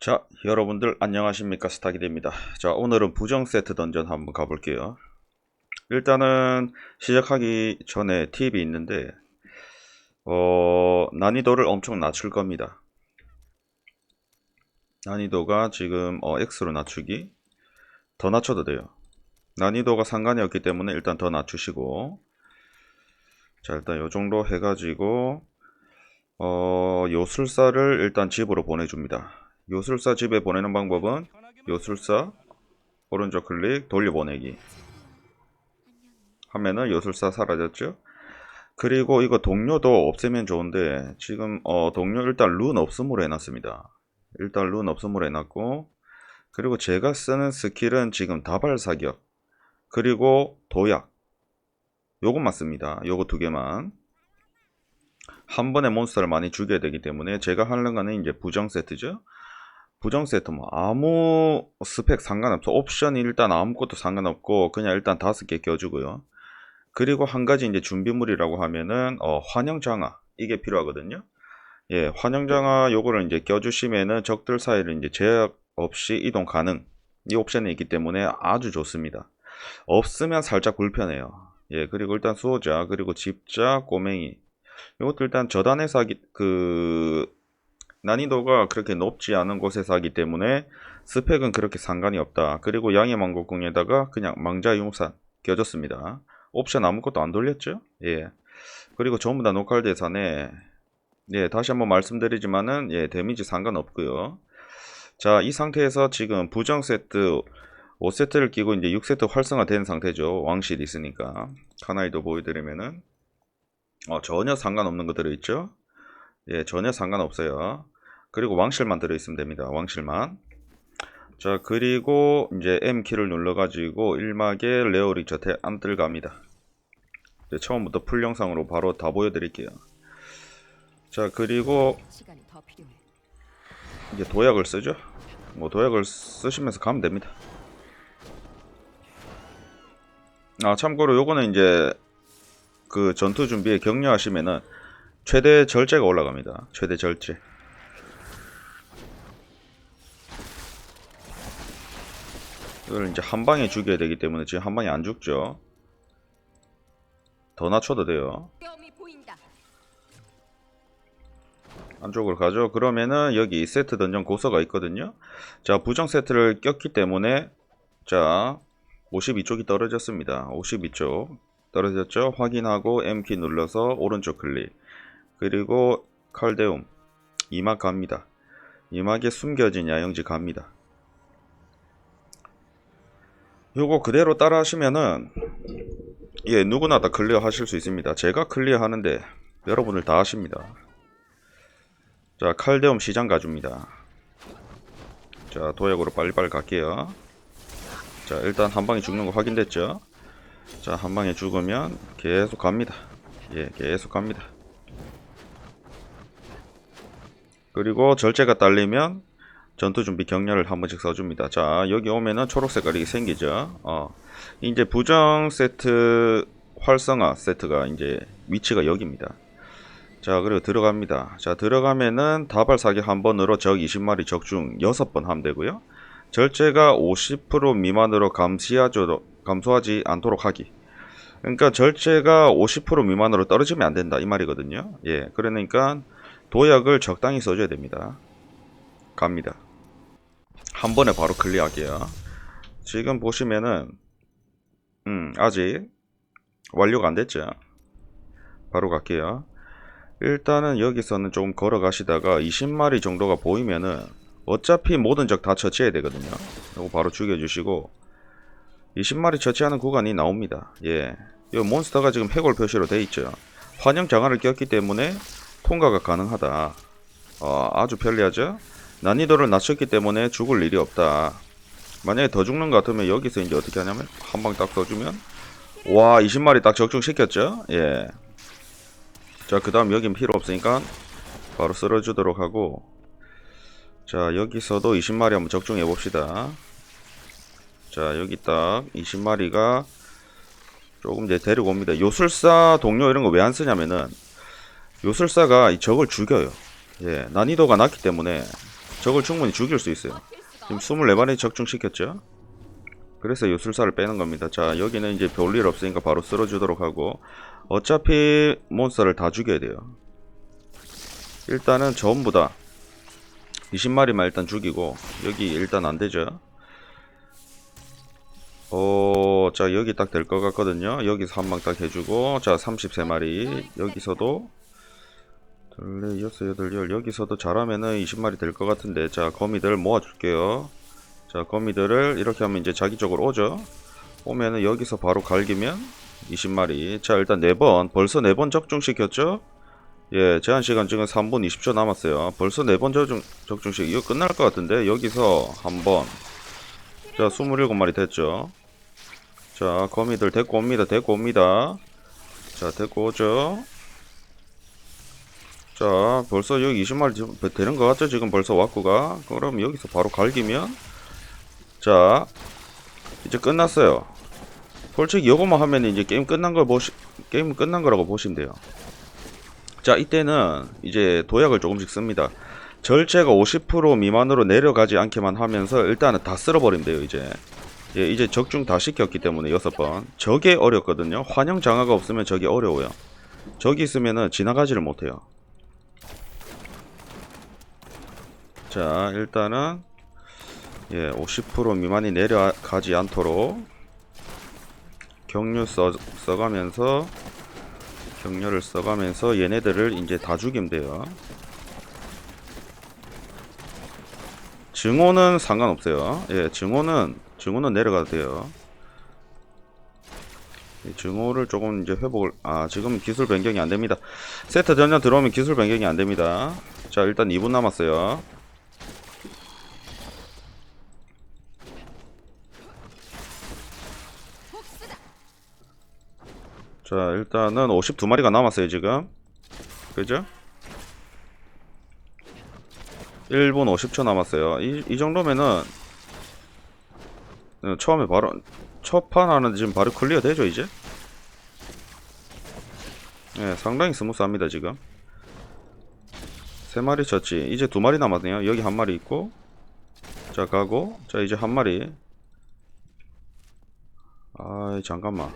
자, 여러분들 안녕하십니까 스타기입니다. 자, 오늘은 부정 세트 던전 한번 가볼게요. 일단은 시작하기 전에 팁이 있는데 어, 난이도를 엄청 낮출 겁니다. 난이도가 지금 어, X로 낮추기 더 낮춰도 돼요. 난이도가 상관이 없기 때문에 일단 더 낮추시고 자, 일단 요 정도 해가지고 어, 요술사를 일단 집으로 보내줍니다. 요술사 집에 보내는 방법은 요술사 오른쪽 클릭 돌려보내기. 하면은 요술사 사라졌죠? 그리고 이거 동료도 없애면 좋은데 지금 어 동료 일단 룬 없음으로 해놨습니다. 일단 룬 없음으로 해놨고 그리고 제가 쓰는 스킬은 지금 다발 사격 그리고 도약. 요것만 씁니다. 요거 두 개만. 한 번에 몬스터를 많이 죽여야 되기 때문에 제가 하는 거는 이제 부정 세트죠 부정 세트 뭐 아무 스펙 상관없어. 옵션이 일단 아무것도 상관없고 그냥 일단 다섯 개 껴주고요. 그리고 한 가지 이제 준비물이라고 하면은 어, 환영 장화 이게 필요하거든요. 예 환영 장화 요거를 이제 껴주시면은 적들 사이를 이제 제약 없이 이동 가능. 이 옵션이 있기 때문에 아주 좋습니다. 없으면 살짝 불편해요. 예 그리고 일단 수호자 그리고 집자 꼬맹이. 이것도 일단 저단에서 하기 그 난이도가 그렇게 높지 않은 곳에서 하기 때문에 스펙은 그렇게 상관이 없다. 그리고 양의 망곡궁에다가 그냥 망자 용산 껴줬습니다. 옵션 아무것도 안 돌렸죠? 예. 그리고 전부 다 노칼 대산에 예, 다시 한번 말씀드리지만은 예, 데미지 상관없고요. 자, 이 상태에서 지금 부정 세트 5세트를 끼고 이제 6세트 활성화된 상태죠. 왕실 있으니까. 카나이도 보여드리면은 어, 전혀 상관없는 거 들어있죠? 예, 전혀 상관없어요. 그리고 왕실만 들어있으면 됩니다. 왕실만. 자, 그리고 이제 M키를 눌러가지고 1막에 레오리 저태 안 들어갑니다. 이제 처음부터 풀 영상으로 바로 다 보여드릴게요. 자, 그리고. 이제 도약을 쓰죠. 뭐 도약을 쓰시면서 가면 됩니다. 아, 참고로 요거는 이제 그 전투 준비에 격려하시면은 최대 절제가 올라갑니다. 최대 절제. 이걸 이제 한 방에 죽여야 되기 때문에 지금 한 방에 안 죽죠. 더 낮춰도 돼요. 안쪽으로 가죠. 그러면은 여기 세트 던전 고서가 있거든요. 자, 부정 세트를 꼈기 때문에 자, 52쪽이 떨어졌습니다. 52쪽 떨어졌죠? 확인하고 M키 눌러서 오른쪽 클릭. 그리고 칼데움 이막 갑니다. 이막에 숨겨진 야영지 갑니다. 요거 그대로 따라 하시면은 예, 누구나 다 클리어 하실 수 있습니다. 제가 클리어 하는데 여러분들 다 하십니다. 자, 칼데움 시장 가줍니다. 자, 도약으로 빨리빨리 갈게요. 자, 일단 한 방에 죽는 거 확인됐죠? 자, 한 방에 죽으면 계속 갑니다. 예, 계속 갑니다. 그리고 절제가 딸리면 전투 준비 격려를 한 번씩 써줍니다. 자, 여기 오면은 초록 색깔이 생기죠. 어, 이제 부정 세트 활성화 세트가 이제 위치가 여기입니다. 자, 그리고 들어갑니다. 자, 들어가면은 다발 사격 한 번으로 적 20마리 적중 6번 하면 되고요. 절제가 50% 미만으로 감소하지 않도록 하기. 그러니까 절제가 50% 미만으로 떨어지면 안 된다 이 말이거든요. 예, 그러니까 도약을 적당히 써줘야 됩니다. 갑니다. 한 번에 바로 클리어할게요. 지금 보시면은 음, 아직 완료가 안 됐죠. 바로 갈게요. 일단은 여기서는 좀 걸어가시다가 20마리 정도가 보이면은 어차피 모든 적 다 처치해야 되거든요. 이거 바로 죽여주시고 20마리 처치하는 구간이 나옵니다. 예. 이 몬스터가 지금 해골 표시로 돼 있죠. 환영 장화를 꼈기 때문에 통과가 가능하다. 어, 아주 편리하죠? 난이도를 낮췄기 때문에 죽을 일이 없다. 만약에 더 죽는 것 같으면 여기서 이제 어떻게 하냐면 한 방 딱 써주면 와 20마리 딱 적중시켰죠? 예. 자, 그 다음 여긴 필요 없으니까 바로 쓸어주도록 하고 자, 여기서도 20마리 한번 적중해 봅시다. 자, 여기 딱 20마리가 조금 이제 데리고 옵니다. 요술사 동료 이런 거 왜 안 쓰냐면은 요술사가 이 적을 죽여요. 예, 난이도가 낮기 때문에 적을 충분히 죽일 수 있어요. 지금 24마리 적중시켰죠? 그래서 요술사를 빼는 겁니다. 자, 여기는 이제 별일 없으니까 바로 쓸어주도록 하고 어차피 몬스터를 다 죽여야 돼요. 일단은 전부 다 20마리만 일단 죽이고 여기 일단 안 되죠. 어, 자 여기 딱 될 것 같거든요. 여기서 한 방 딱 해주고 자 33마리 여기서도 둘레 여섯 여덟 열 여기서도 잘하면은 20마리 될 것 같은데 자 거미들 모아줄게요. 자 거미들을 이렇게 하면 이제 자기 쪽으로 오죠. 오면은 여기서 바로 갈기면 20마리. 자 일단 4번 벌써 4번 적중시켰죠. 예, 제한 시간 지금 3분 20초 남았어요. 벌써 4번 적중, 적중식 이거 끝날 것 같은데 여기서 한번 자 27마리 됐죠. 자 거미들 데리고 옵니다. 데리고 옵니다. 자 데리고 오죠. 자 벌써 여기 20마리 지금 되는 것 같죠? 지금 벌써 왔구가 그럼 여기서 바로 갈기면 자 이제 끝났어요. 솔직히 이거만 하면 이제 게임 끝난 걸 보시 게임 끝난 거라고 보시면 돼요. 자 이때는 이제 도약을 조금씩 씁니다. 절제가 50% 미만으로 내려가지 않게만 하면서 일단은 다 쓸어버리면 돼요 이제. 예, 이제 적중 다 시켰기 때문에 여섯 번. 저게 어렵거든요. 환영 장화가 없으면 저게 어려워요. 저기 있으면은 지나가지를 못해요. 자 일단은 예, 50% 미만이 내려가지 않도록 경류 써, 써가면서 경료를 써가면서 얘네들을 이제 다 죽이면 돼요. 증오는 상관없어요. 예, 증오는 증오는 내려가도 돼요. 이 증오를 조금 이제 회복을 아 지금 기술 변경이 안 됩니다. 세트 전전 들어오면 기술 변경이 안 됩니다. 자 일단 2분 남았어요. 자 일단은 52마리가 남았어요 지금. 그죠? 1분 50초 남았어요. 이, 이 정도면은 어, 처음에 바로 첫 판 하는데 지금 바로 클리어 되죠 이제? 예 상당히 스무스합니다 지금. 세 마리 쳤지. 이제 두 마리 남았네요. 여기 한 마리 있고. 자 가고. 자 이제 한 마리. 아 잠깐만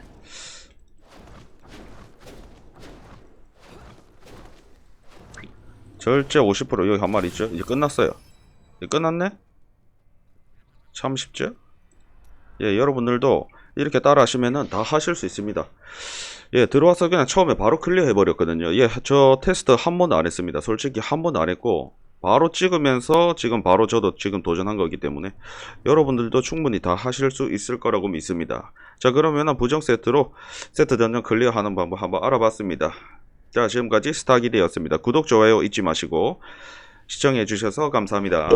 절제 50% 여기 한 마리 있죠? 이제 끝났어요. 이제 끝났네? 참 쉽죠? 예, 여러분들도 이렇게 따라 하시면은 다 하실 수 있습니다. 예, 들어와서 그냥 처음에 바로 클리어 해버렸거든요. 예, 저 테스트 한 번도 안 했습니다. 솔직히 한 번도 안 했고, 바로 찍으면서 지금 바로 저도 지금 도전한 거기 때문에 여러분들도 충분히 다 하실 수 있을 거라고 믿습니다. 자, 그러면은 부정 세트로 세트 전전 클리어 하는 방법 한번 알아봤습니다. 자, 지금까지 스타기리였습니다. 구독, 좋아요 잊지 마시고 시청해 주셔서 감사합니다.